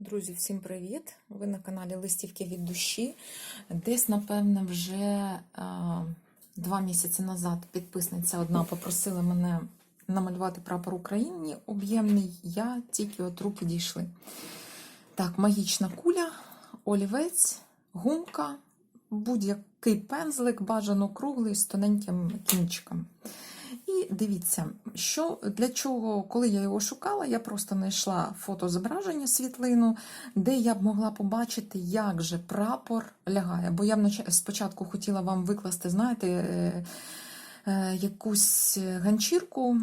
Друзі, всім привіт! Ви на каналі Листівки від душі. Десь, напевне, вже а, два місяці назад підписниця одна попросила мене намалювати прапор України об'ємний. Я тільки от руки дійшли. Так, магічна куля, олівець, гумка, будь-який пензлик, бажано круглий з тоненьким кінчиком. Дивіться, що для чого, коли я його шукала, я просто знайшла фотозображення світлину, де я б могла побачити, як же прапор лягає. Бо я спочатку хотіла вам викласти, знаєте, е, е, якусь ганчірку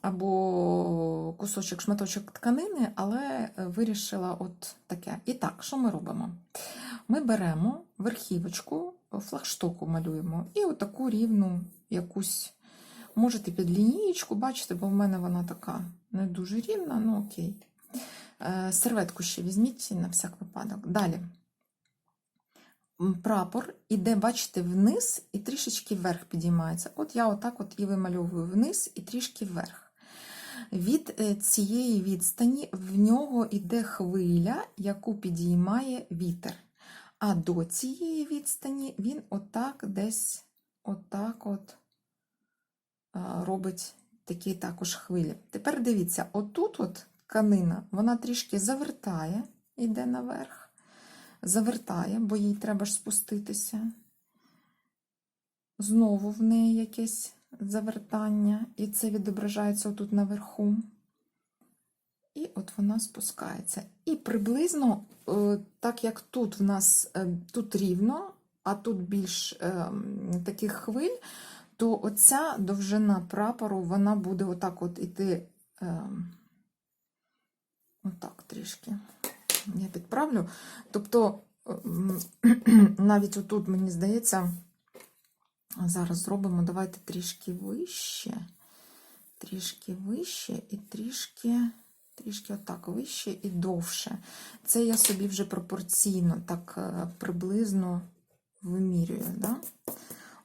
або кусочок шматочок тканини, але вирішила от таке. І так, що ми робимо? Ми беремо верхівочку, флагштоку малюємо, і отаку рівну якусь. Можете під лінієчку, бачите, бо в мене вона така не дуже рівна, ну окей. Е, серветку ще візьміть на всяк випадок. Далі. Прапор іде, бачите, вниз і трішечки вверх підіймається. От я отак от і вимальовую вниз і трішки вверх. Від е, цієї відстані в нього йде хвиля, яку підіймає вітер. А до цієї відстані він отак десь отак от робить такі також хвилі. Тепер дивіться, отут от тканина, вона трішки завертає, йде наверх, завертає, бо їй треба ж спуститися. Знову в неї якесь завертання, і це відображається отут наверху. І от вона спускається. І приблизно, е, так як тут в нас е, тут рівно, а тут більш е, таких хвиль, то оця довжина прапору, вона буде отак от іти, е, отак трішки. Я підправлю. Тобто, навіть отут, мені здається, зараз зробимо, давайте трішки вище, трішки вище і трішки, трішки отак вище і довше. Це я собі вже пропорційно, так е, приблизно вимірюю. Да?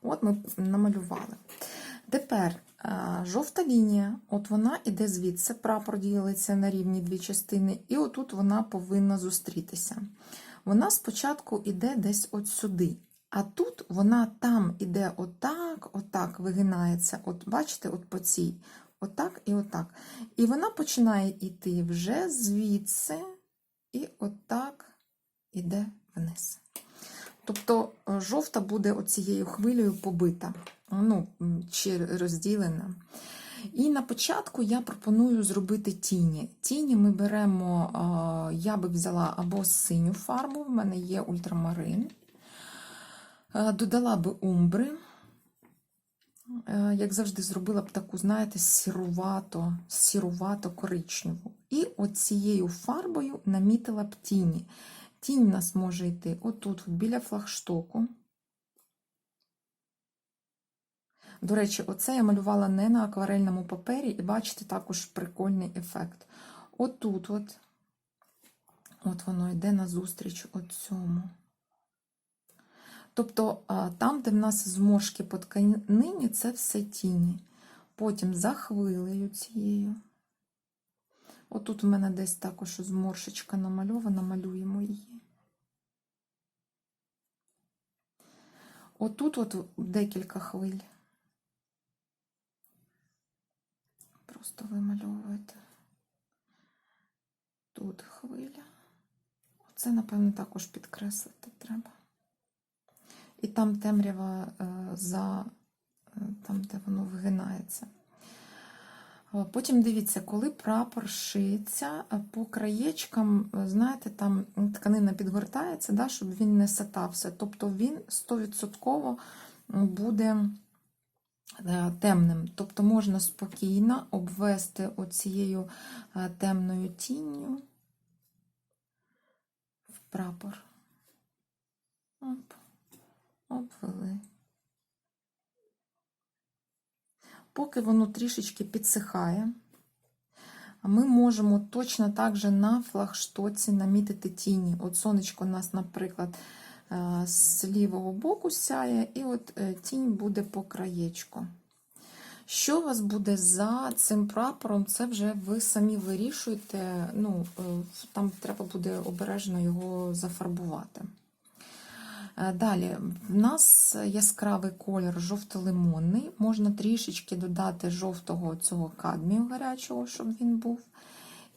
От ми намалювали. Тепер жовта лінія, от вона іде звідси, прапор ділиться на рівні дві частини, і отут вона повинна зустрітися. Вона спочатку іде десь от сюди, а тут вона там іде отак, отак вигинається. От бачите, от по цій, отак і отак. І вона починає йти вже звідси, і отак іде вниз. Тобто е, жовта буде оцією хвилею побита, ну, чи розділена. І на початку я пропоную зробити тіні. Тіні ми беремо, е, я би взяла або синю фарбу, в мене є ультрамарин. Е, Додала би умбри. Як завжди, зробила б таку, знаєте, сірувато, сірувато коричневу. І оцією фарбою намітила б тіні. Тінь у нас може йти отут, біля флагштоку. До речі, оце я малювала не на акварельному папері, і бачите, також прикольний ефект. Отут, от, от воно йде назустріч от цьому. Тобто, там, де в нас зморшки по тканині, це все тіні. Потім за хвилею цією. Отут в мене десь також зморшечка намальована, малюємо її. Отут от декілька хвиль. Просто вимальовуєте. Тут хвиля. Оце, напевно, також підкреслити треба. І там темрява е, за е, там, де воно вигинається. Е, Потім дивіться, коли прапор шиється е, по краєчкам, е, знаєте, там тканина підгортається, да, щоб він не сатався. Тобто він 100% буде темним. Тобто можна спокійно обвести оцією темною тінню в прапор. Оп, обвели. Поки воно трішечки підсихає, ми можемо точно так же на флагштоці намітити тіні. От сонечко у нас, наприклад, е, з лівого боку сяє, і от е, тінь буде по краєчку. Що у вас буде за цим прапором, це вже ви самі вирішуєте. Ну, е, там треба буде обережно його зафарбувати. Е, Далі, в нас яскравий колір жовто-лимонний. Можна трішечки додати жовтого цього кадмію гарячого, щоб він був.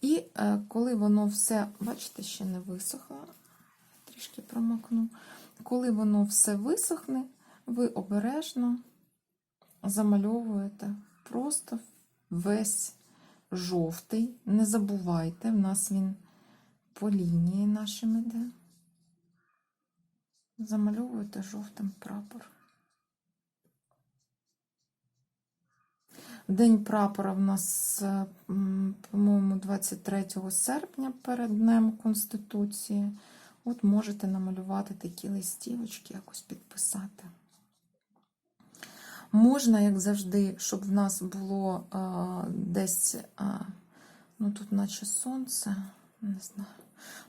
І е, коли воно все, бачите, ще не висохло, трішки промокну. Коли воно все висохне, ви обережно замальовуєте просто весь жовтий. Не забувайте, в нас він по лінії нашим іде. Замальовуєте жовтим прапор. День прапора в нас, е, по-моєму, 23 серпня перед Днем Конституції. От можете намалювати такі листівочки, якось підписати. Можна, як завжди, щоб в нас було а, десь, а, ну тут наче сонце, не знаю,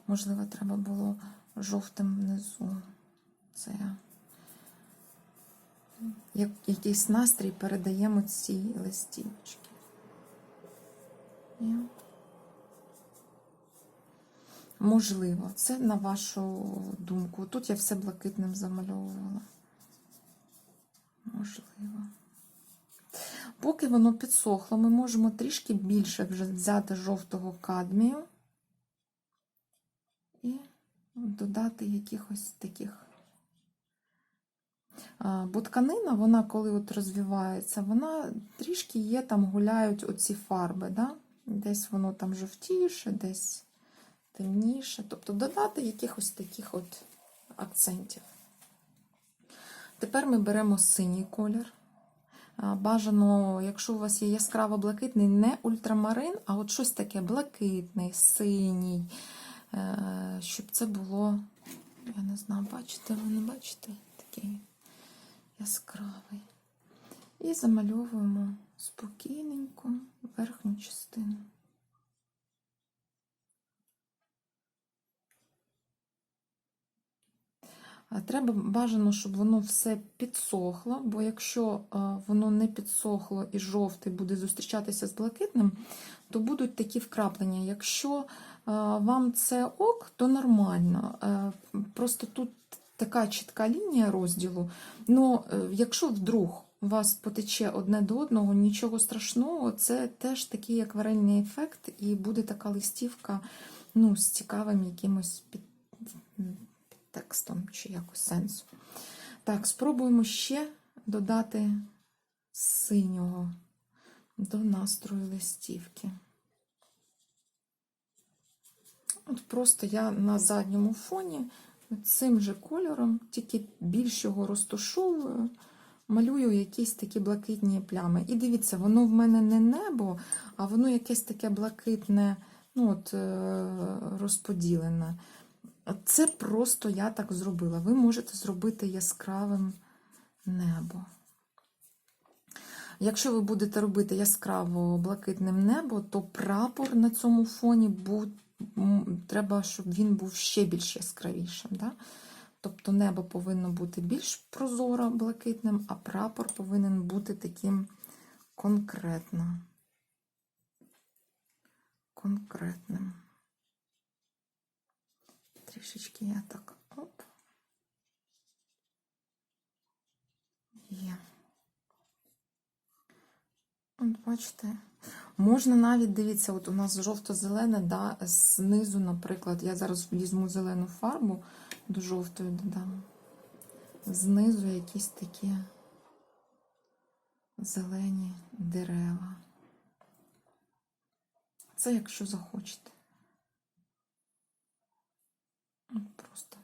можливо, треба було жовтим внизу. Це як, якийсь настрій передаємо цій листівочки. І от. Можливо, це на вашу думку. Тут я все блакитним замальовувала. Можливо. Поки воно підсохло, ми можемо трішки більше вже взяти жовтого кадмію і додати якихось таких. Бо тканина, вона, коли от розвивається, вона трішки є, там гуляють оці фарби. Да? Десь воно там жовтіше, десь темніше. Тобто додати якихось таких от акцентів. Тепер ми беремо синій колір. Бажано, якщо у вас є яскраво блакитний, не ультрамарин, а от щось таке блакитний, синій, е, щоб це було, я не знаю, бачите, ви не бачите? Такий яскравий. І замальовуємо спокійненько верхню частину. Треба бажано, щоб воно все підсохло, бо якщо воно не підсохло і жовтий буде зустрічатися з блакитним, то будуть такі вкраплення. Якщо вам це ок, то нормально. Е, Просто тут така чітка лінія розділу. Ну, якщо вдруг у вас потече одне до одного, нічого страшного, це теж такий акварельний ефект, і буде така листівка ну, з цікавим якимось під текстом чи якось сенсу. Так, спробуємо ще додати синього до настрою листівки. От просто я на задньому фоні цим же кольором, тільки більш його розташовую, малюю якісь такі блакитні плями. І дивіться, воно в мене не небо, а воно якесь таке блакитне, ну от, розподілене. Це просто я так зробила. Ви можете зробити яскравим небо. Якщо ви будете робити яскраво блакитним небо, то прапор на цьому фоні був, треба, щоб він був ще більш яскравішим. Да? Тобто небо повинно бути більш прозоро блакитним, а прапор повинен бути таким конкретно. Конкретним. Трішечки я так оп. Є. От бачите, можна навіть дивіться, от у нас жовто-зелене, да, знизу, наприклад, я зараз візьму зелену фарбу до жовтої додам. Знизу якісь такі зелені дерева. Це якщо захочете. Просто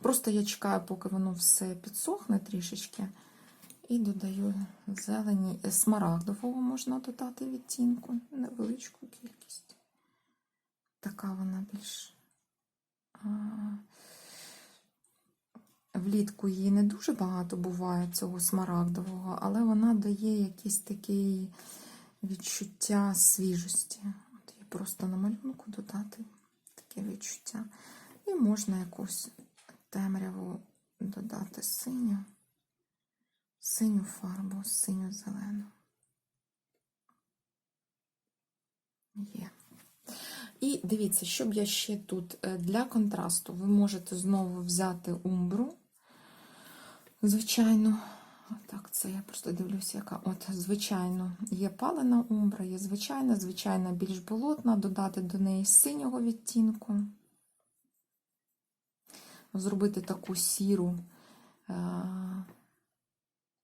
просто я чекаю, поки воно все підсохне трішечки. І додаю зелені смарагдового можна додати відтінку, невеличку кількість. Така вона більш а, влітку її не дуже багато буває, цього смарагдового, але вона дає якесь таке відчуття свіжості. От її просто на малюнку додати таке відчуття. І можна якусь темряву додати синю, синю фарбу, синю зелену. Є. І дивіться, щоб я ще тут е, для контрасту, ви можете знову взяти умбру. Звичайно, так, це я просто дивлюся, яка. От, звичайно, є палена умбра, є звичайна, звичайна більш болотна, додати до неї синього відтінку, зробити таку сіру, е-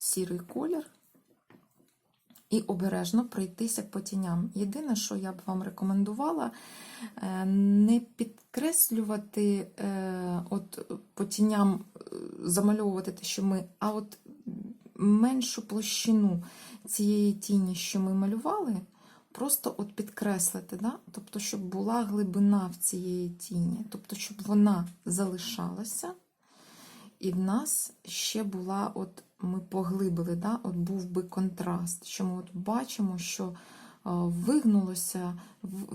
сірий колір. І обережно пройтися по тіням. Єдине, що я б вам рекомендувала, е, не підкреслювати е, от по тіням, е, замальовувати те, що ми, а от меншу площину цієї тіні, що ми малювали, просто от підкреслити, да? тобто, щоб була глибина в цієї тіні, тобто, щоб вона залишалася. І в нас ще була, от ми поглибили, да, от був би контраст, що ми от бачимо, що вигнулося,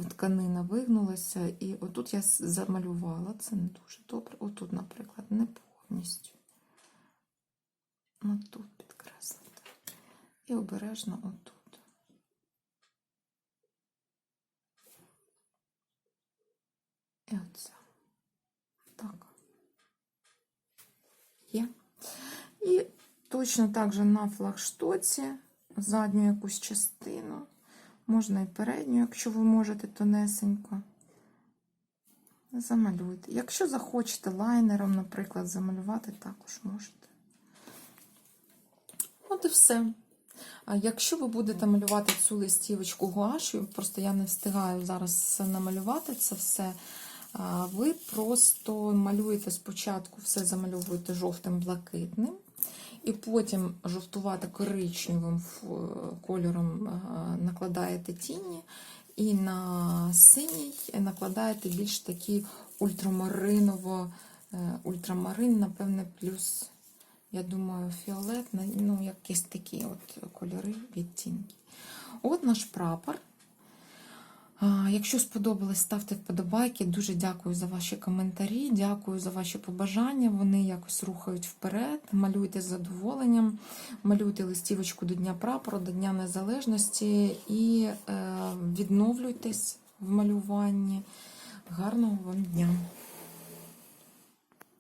тканина вигнулася, і отут я замалювала, це не дуже добре. Отут, наприклад, не повністю. Отут підкреслити. І обережно отут. І оце. Так. Є. І точно так же на флагштоці задню якусь частину, можна і передню, якщо ви можете тонесенько. Замалюйте. Якщо захочете лайнером, наприклад, замалювати, також можете. От і все. А якщо ви будете малювати цю листівочку гуашю, просто я не встигаю зараз намалювати це все. Ви просто малюєте спочатку, все замальовуєте жовтим блакитним, і потім жовтувати коричневим кольором накладаєте тіні, і на синій накладаєте більш такі ультрамариново, е, ультрамарин, напевне, плюс я думаю, фіолетний, ну, якісь такі от кольори, відтінки. От наш прапор. Якщо сподобалось, ставте вподобайки. Дуже дякую за ваші коментарі, дякую за ваші побажання. Вони якось рухають вперед. Малюйте з задоволенням, малюйте листівочку до Дня прапору, до Дня Незалежності і е, відновлюйтесь в малюванні. Гарного вам дня!